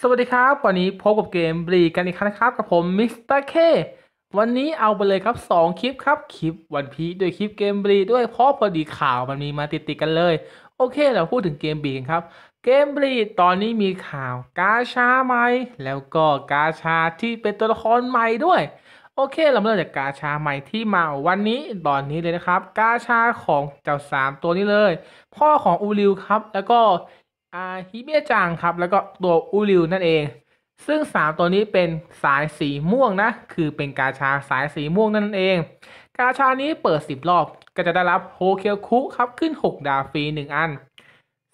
สวัสดีครับ วันนี้พบกับเกมบรีกันอีกครั้งนะครับ กับผมมิสเตอร์เควันนี้เอาไปเลยครับ 2 คลิปครับ คลิปวันพีด้วยคลิปเกมบรีด้วยเพราะพอดีข่าวมันมีมาติดๆกันเลย โอเคเราพูดถึงเกมบรีกันครับ เกมบรีตอนนี้มีข่าวกาชาใหม่ แล้วก็กาชาที่เป็นตัวละครใหม่ด้วย โอเค เราเริ่มจากกาชาใหม่ที่มาวันนี้ตอนนี้เลยนะครับ กาชาของเจ้าสามตัวนี้เลย พ่อของอูริวครับ แล้วก็ อาฮิเบะจังครับ แล้วก็ตัวอูริวนั่นเอง ซึ่งสามตัวนี้เป็นสายสีม่วงนะ คือเป็นกาชาสายสีม่วงนั่นเอง กาชานี้เปิด 10 รอบก็จะได้รับโฮเคียวคุครับขึ้น 6 ดาวฟรี 1 อัน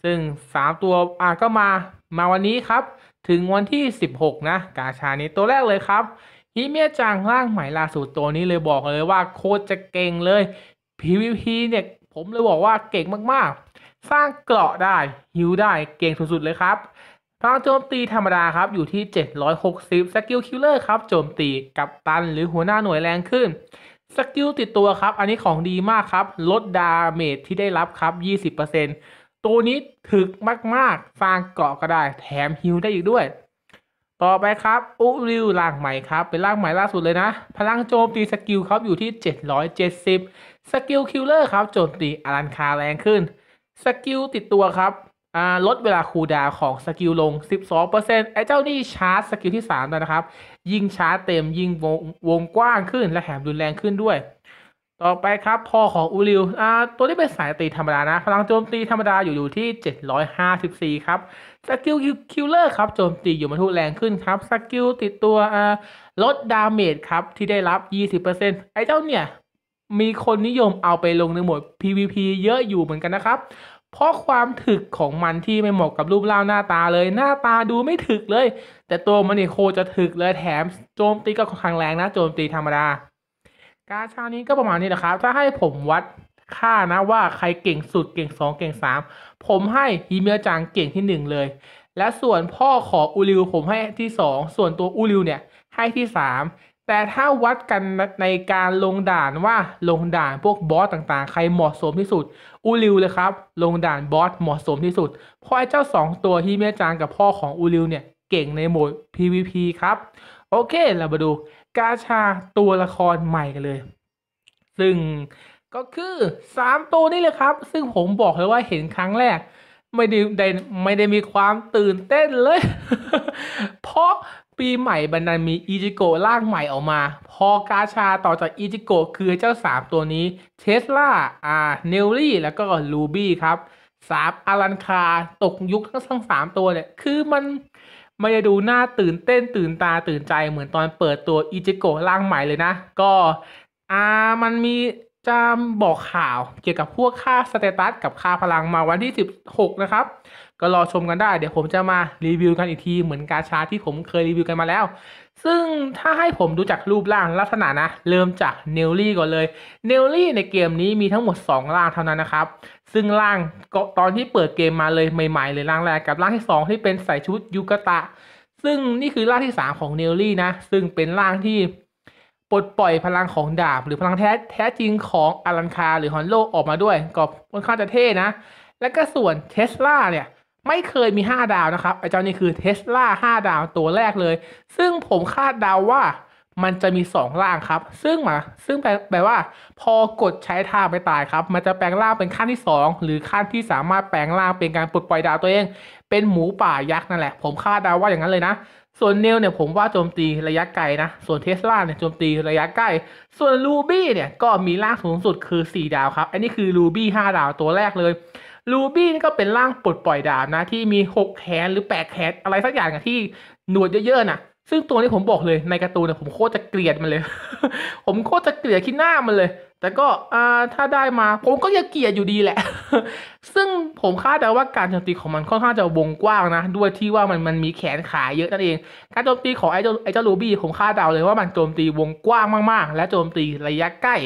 ซึ่ง 3 ตัวอะก็มามาวันนี้ครับ ถึงวันที่ 16 นะ กาชานี้ตัวแรกเลยครับฮิเมียจังร่างใหม่ล่าสุดตัวนี้เลยบอกเลยว่าโคตรจะเก่งเลย PVP เนี่ยผมเลยบอกว่าเก่งมากๆ สร้างเกราะได้ฮิวได้เก่งสุดๆเลยครับพลังโจมตีธรรมดาครับอยู่ที่ 760 สกิลคิลเลอร์ครับโจมตีกับตันหรือหัวหน้าหน่วยแรงขึ้น สกิลติดตัวครับ อันนี้ของดีมากครับ ลดดาเมจที่ได้รับครับ 20%ตัวนี้ถึกมากๆสร้างเกราะก็ได้ แถมฮิวได้อีกด้วย ต่อไปครับ อุริวร่างใหม่ครับ เป็นร่างใหม่ล่าสุดเลยนะ พลังโจมตีสกิลครับอยู่ที่ 770 สกิลคิลเลอร์ครับโจมตีอลันคาแรงขึ้น สกิลติดตัวครับอ่าลดเวลาคูลดาวของสกิลลง 12%ไอ้เจ้านี่ชาร์จสกิลที่3ด้วนะครับ ยิงชาร์จเต็มยิงวงวงกว้างขึ้น และแถมรุนแรงขึ้นด้วย ต่อไปครับพอของอูริวอ่าตัวนี้เป็นสายตีธรรมดานะ พลังโจมตีธรรมดาอยู่อยู่ที่ 754 ครับ สกิลคิลเลอร์ครับโจมตีอยู่มาทุแรงขึ้นครับ สกิลติดตัวอ่าลดดาเมจครับที่ได้รับ 20%ไอ้เจ้าเนี่ย มีคนนิยมเอาไปลงในหมวด PVP เยอะอยู่เหมือนกันนะครับ เพราะความถึกของมันที่ไม่เหมาะกับรูปร่างหน้าตาเลย หน้าตาดูไม่ถึกเลย แต่ตัวมันนี่โคจะถึกเลยแถมโจมตีก็ค่อนข้างแรงนะ โจมตีธรรมดา การชานี้ก็ประมาณนี้แหละครับ ถ้าให้ผมวัดค่านะว่าใครเก่งสุดเก่ง 2 เก่ง 3 ผมให้ฮิเมียจังเก่งที่ 1 เลย และส่วนพ่อของอูริวผมให้ที่ 2 ส่วนตัวอูริวเนี่ยให้ที่ 3 แต่ถ้าวัดกันในการลงด่านว่าลงด่านพวกบอสต่างๆ ใครเหมาะสมที่สุด อูริวเลยครับ ลงด่านบอสเหมาะสมที่สุด เพราะไอ้เจ้า 2 ตัวฮิเมจังกับพ่อของอูริวเนี่ยเก่งในโหมด PVP ครับ โอเคเรามาดูกาชาตัวละครใหม่กันเลย ซึ่งก็คือ 3 ตัวนี้เลยครับ ซึ่งผมบอกเลยว่าเห็นครั้งแรก ไม่ได้ไม่ได้มีความตื่นเต้นเลย เพราะปีใหม่บันดันมีอีจิโกะร่างใหม่ออกมา พอกาชาต่อจากอีจิโกะคือเจ้า 3 ตัวนี้เทสลาอ่าเนลลี่ แล้วก็ลูบี้ครับสามอารันคาตกยุคทั้งทั้งสามตัวเนี่ย คือมันไม่ได้ดูน่าตื่นเต้นตื่นตาตื่นใจเหมือนตอนเปิดตัวอีจิโกะร่างใหม่เลยนะ ก็อ่ามันมี จะบอกข่าวเกี่ยวกับพวกค่าสเตตัสกับค่าพลังมาวันที่ 16 นะครับ ก็รอชมกันได้ เดี๋ยวผมจะมารีวิวกันอีกที เหมือนกาชาที่ผมเคยรีวิวกันมาแล้ว ซึ่งถ้าให้ผมดูจากรูปร่างลักษณะนะ เริ่มจากเนลลี่ก่อนเลย เนลลี่ในเกมนี้มีทั้งหมด 2 ร่างเท่านั้นนะครับ ซึ่งร่างก็ตอนที่เปิดเกมมาเลยใหม่ๆเลยร่างแรกกับร่างที่ 2 ที่เป็นใส่ชุดยูกะตะ ซึ่งนี่คือร่างที่ 3 ของเนลลี่นะ ซึ่งเป็นร่างที่ ปลดปล่อยพลังของดาบ หรือพลังแท้แท้จริงของอารันคาหรือฮอนโลออกมาด้วย ก็ค่อนข้างจะเท่นะ และก็ส่วนเทสลาเนี่ยไม่เคยมี 5 ดาวนะครับไอ้เจ้านี่คือเทสลา5 ดาวตัวแรกเลย ซึ่งผมคาดเดาวว่ามันจะมี 2 ร่างครับ ซึ่งมาซึ่งแปลว่า พอกดใช้ท่าไปตายครับ มันจะแปลงร่างเป็นขั้นที่ 2 หรือขั้นที่สามารถแปลงร่างเป็นการปลดปล่อยดาวตัวเอง เป็นหมูป่ายักษ์นั่นแหละ ผมคาดเดาวว่าอย่างนั้นเลยนะ ส่วนเนลเนี่ยผมว่าโจมตีระยะไกลนะ ส่วนเทสลาเนี่ยโจมตีระยะใกล้ ส่วนลูบี้เนี่ยก็มีร่างสูงสุดคือ 4 ดาวครับ อันนี้คือลูบี้5ดาวตัวแรกเลยลูบี้นี่ก็เป็นร่างปลดปล่อยดาบนะ ที่มี 6 แขนหรือ 8 แขนอะไรสักอย่างอะที่หนวดเยอะๆน่ะ ซึ่งตัวนี้ผมบอกเลยในการ์ตูนเนี่ยผมโคตรจะเกลียดมันเลย ผมโคตรจะเกลียดขี้หน้ามันเลย แต่ก็อ่าถ้าได้มา ผมก็ยังเกลียดอยู่ดีแหละ ซึ่งผมคาดเดาว่าการโจมตีของมันค่อนข้างจะวงกว้างนะ ด้วยที่ว่ามันมันมีแขนขาเยอะนั่นเอง การโจมตีของไอ้เจ้าไอ้เจ้าลูบี้ผมคาดเดาเลยว่ามันโจมตีวงกว้างมากๆ และโจมตีระยะใกล้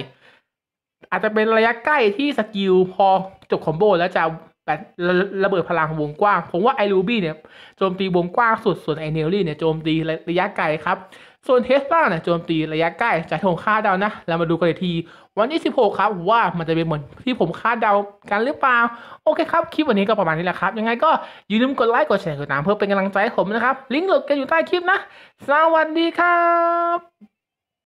อาจจะเป็นระยะใกล้ที่สกิลพอจบคอมโบแล้วจะ แบบระระเบิดพลังวงกว้าง ผมว่าไอรูบี้เนี่ยโจมตีวงกว้างสุด ส่วนไอเนลลี่เนี่ยโจมตีระยะไกลครับ ส่วนเทสลาเนี่ยโจมตีระยะใกล้จากที่ผมคาดเดานะแล้วมาดูกันอีกที วันที่ 16 ครับว่ามันจะเป็นเหมือนที่ผมคาดเดากันหรือเปล่า โอเคครับ คลิปวันนี้ก็ประมาณนี้แหละครับ ยังไงก็อย่าลืมกดไลค์กดแชร์กดติดตามเพื่อเป็นกำลังใจให้ผมนะครับ ลิงก์โหลดกันอยู่ใต้คลิปนะ สวัสดีครับ